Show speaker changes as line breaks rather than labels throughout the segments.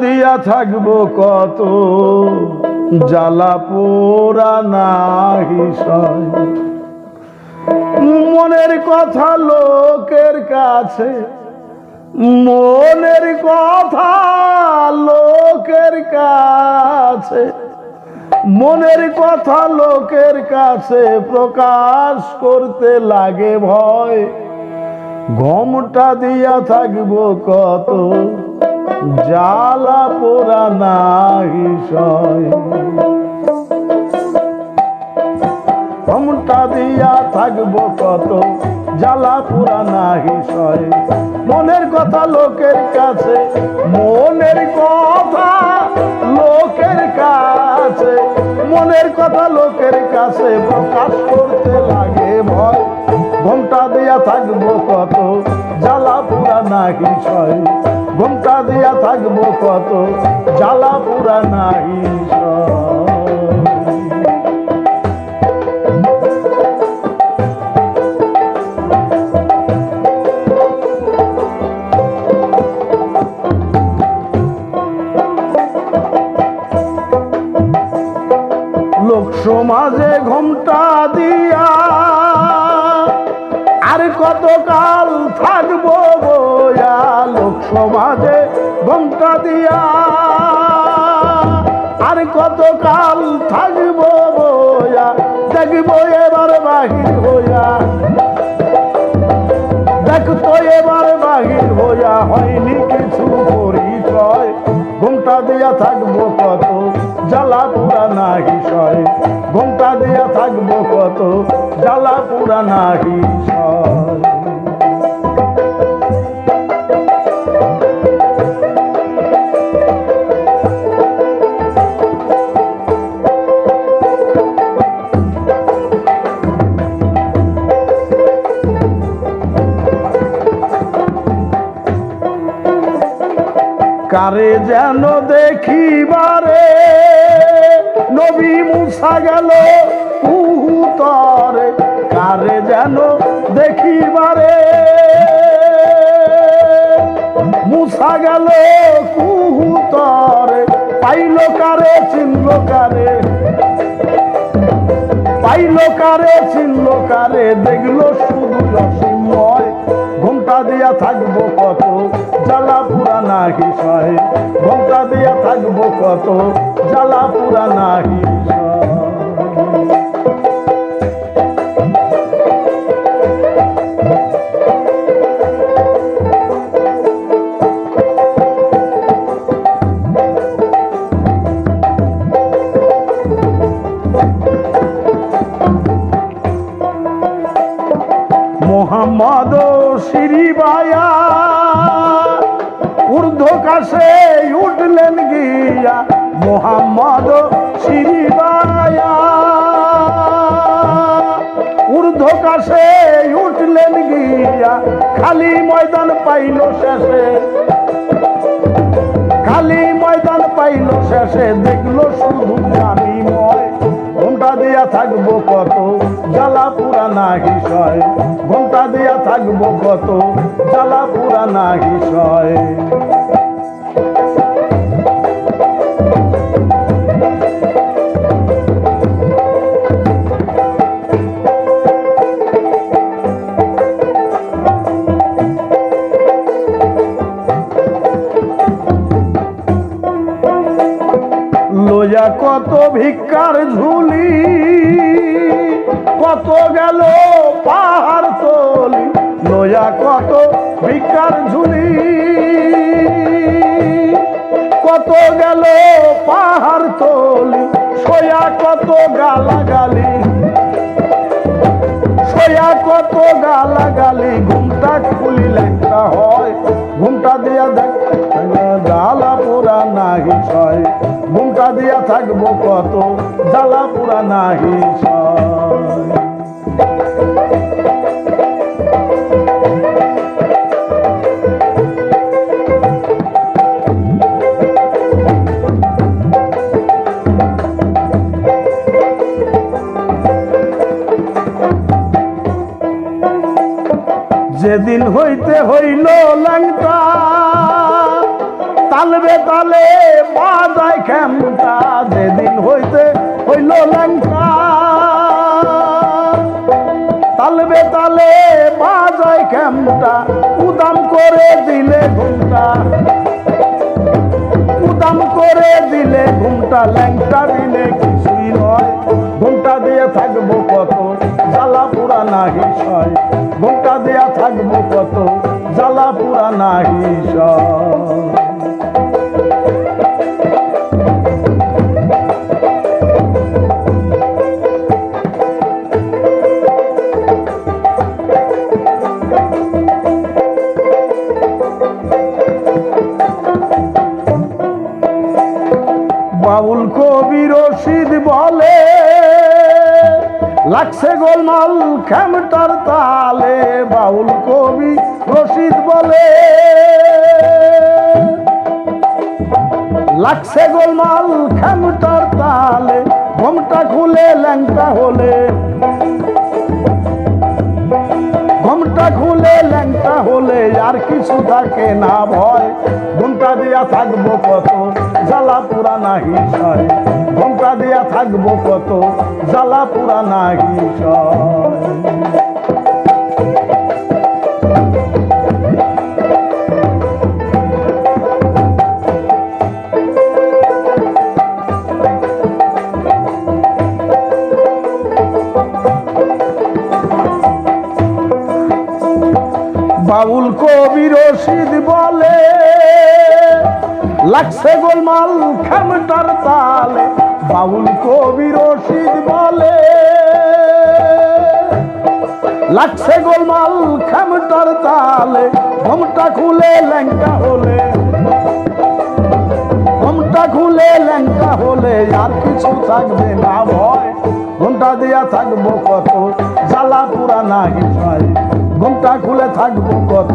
দিয়া থাকব কত? জ্বালা পোড়া সয়। মনের কথা লোকের কাছে, মনের কথা লোকের কাছে, মনের কথা লোকের কাছে প্রকাশ করতে লাগে ভয়। ঘমটা দিয়া থাকব কত? জ্বালা পোড়া নাহি সয়। দিয়া থাকব কত, জ্বালা পোড়া নাহি সয়। মনের কথা লোকের কাছে, মনের কথা লোকের কাছে। মনের কথা লোকের কাছে প্রকাশ করতে লাগে ভয়। ঘোমটা দিয়া থাকব কত, জ্বালা পুরা নাহি সয়। ঘোমটা দিয়া থাকব কত, জ্বালা পুরা নাহি সয়। সমাজে ঘোমটা দিয়া, আর কতকাল থাকব বয়া লোক সমাজে ঘোমটা দিয়া? আর কতকাল থাকব বয়া দেখব এবার বাহির হইয়া। দেখতো এবার বাহির হইয়া, হয়নি কিছু পরিচয়। ঘুমটা দিয়া থাকব কত জ্বালা পুরা নাহি সয়। ঘুমটা দিয়া থাকব কত জ্বালা পুরা নাহি কারে যেন দেখিবারে মুসা গেল, কুহুতরে, কারে যেন দেখিবারে। মুসা গেল, কুহুতরে, পাইল কারে, চিনল কারে। পাইল কারে, চিনল কারে, দেখল শুধু রসিময় ঘুমটা দিয়া থাকব কত, জ্বালা পুরা নাহি সয় ঘুমটা দিয়া থাকব কত, জ্বালা পুরা নাহি গিয়া খালি ময়দান পাইল শেষে। খালি ময়দান পাইল শেষে, দেখল শুধু জানিময় ঘণ্টা দিয়া থাকব কত, জ্বালা পুরা হিসয় সয়। ঘণ্টা দিয়া থাকব কত, জ্বালা পুরা হিসয় সয়। কত ভিক্ষার ঝুলি, কত গেল পাহাড় তলি, নয়া কত ভিক্ষার ঝুলি। কত গেল পাহাড় তলি, সোয়া কত গালাগালি সোয়া কত গালাগালি, ঘুমটা খুলি একটা হয়। ঘুমটা দিয়া দেখ জ্বালা পোড়া নাহি সয়। ঘুমটা দিয়া থাকব কত, জ্বালা পোড়া নাহি সয়। যেদিন হইতে হইল ল্যাংটা, তালবে তালে বাজায় খেমটা, যেদিন হইতে হইল লঙ্কা তালবে তালে বাজায় খেমটা, উদাম করে দিলে ঘুমটা, উদাম করে দিলে ঘুমটা, ল্যাংটা দিলে কিছুই নয়, ঘুমটা দিয়ে থাকব কত জ্বালা পুরা নাহি সয়। ঘুমটা দেয়া থাকব কত জ্বালা পুরা নাহি সয়। লাগছে গোলমাল খেমটার তালে, বাউল কবি রশিদ বলে। লাগছে গোলমাল খেমটার তালে, ঘমটা খুলে ল্যাংটা হলে। ঘমটা খুলে ল্যাংটা হলে আর কিছু থাকে না ভয়। ঘুমটা দিয়া থাকব কত? জ্বালা পুরা নাহি সয়। ঘুমটা দিয়া থাকব কত? জ্বালা পুরা নাহি সয়। বাউল কবি রশিদ বলে, লাগছে গোলমাল খেমটার তালে। বাউল কবি রশিদ বলে, লাগছে গোলমাল খেমটার তালে। ঘমটা খুলে ল্যাংটা হলে ঘমটা খুলে ল্যাংটা হলে আর কিছু থাকবে না ভয়। ঘণ্টা দিয়া থাকব কত, জ্বালা পুরা না বিষয় ঘণ্টা খুলে থাকব কত?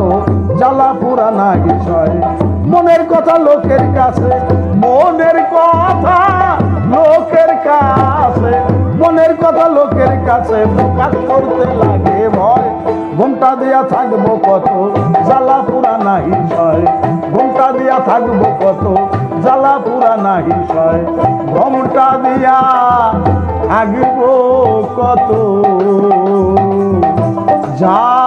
জ্বালা পুরা না বিষয়। মনের কথা লোকের কাছে, মনের কথা লোকের কাছে। মনের কথা লোকের কাছে প্রকাশ করতে লাগে ভয়। ঘুমটা দিয়া থাকব কত? জ্বালা পুরা নাহি সয় ঘুমটা দিয়া থাকব কত? জ্বালা পুরা নাহি সয় ঘুমটা দিয়া থাকব কত? নাহি